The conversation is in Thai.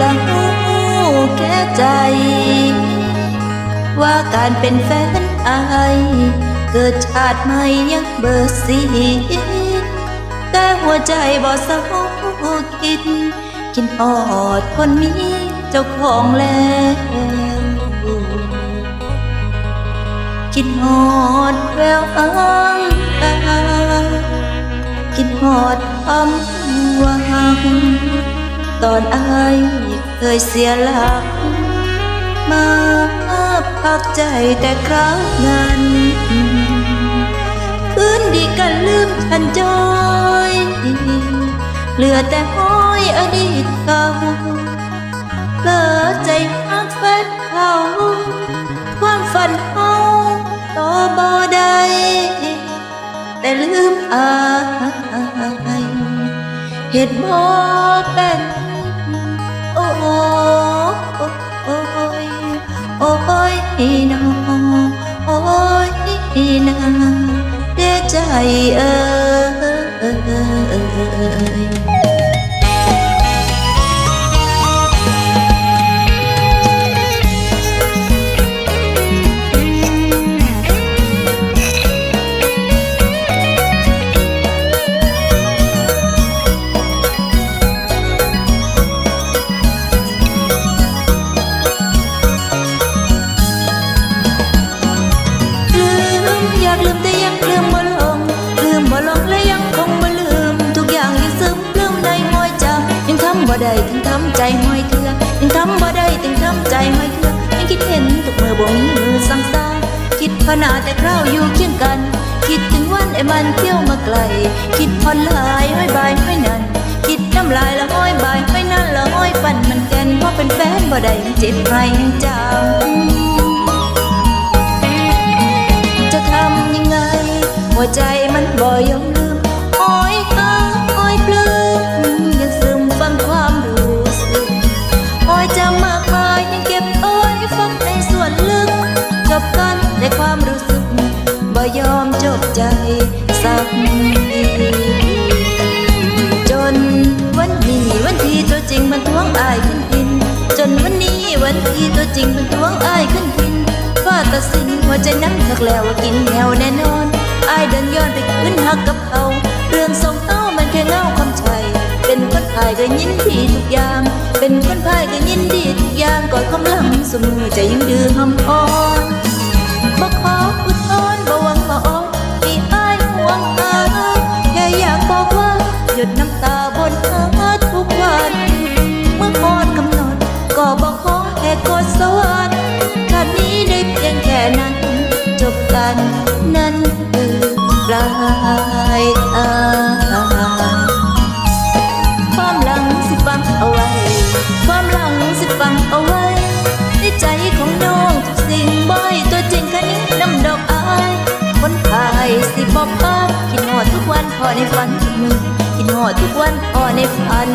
ละหูแก่ใจ ว่าการเป็นแฟนอายเกิดชาติใหม่ยังเบอร์สีแต่หัวใจบ่สาคิด กินออดคนมีเจ้าของแล้วกินหอดแววอังตากินหอดคำหวังตอนอาย ยเสียหลัก มาพักใจแต่ครั้งนั้นคืนดีกันลืมฉันจอยเหลือแต่ห้อยอดีตเก่าเลิดใจหักแฟนเขาความฝันเฮาต่อบ่ได้แต่ลืมอายเหตุบ่เป็น เอ้ยลืมอยากลืมแต่ยังลืม พนาแต่คราวอยู่เคียงกัน คิดถึงวันไอ้มันเที่ยวมาไกล คิดผ่อนลายห้อยบายห้อยนั่นคิดน้ำลายละห้อยบายห้อยนั่นละห้อยฟันมันแกนเพราะเป็นแฟนบ่ได้เจ็บให้ยังจำจะทำยังไง หัวใจมันบ่ยอมลืม งอายขึ้นพิน จนวันนี้วันที่ตัวจริงมันทวงอายขึ้นพินฟ้าตัดสินหัวใจนั้นทักแล้วว่ากินแถวแน่นอนอายเดินย้อนไปคืนหักกับเขา เรื่องสองเต้ามันแค่เงาคำชัยเป็นคนพายก็ยินดีทุกอย่าง เป็นคนพายก็ยินดีทุกอย่างกอดคำลำสมือใจยังดื้อหำอ่อน นั้นคือปลายทางความหลังสิฟังเอาไว้ ความหลังสิฟังเอาไว้ ในใจของน้องทุกสิ่งบ่อยตัวจริงแค่นี้น้ำดอกอายคนไทยสิบอกพาคิดหอดทุกวันพอในฝันทุกมือคิดหอดทุกวันพอในฝัน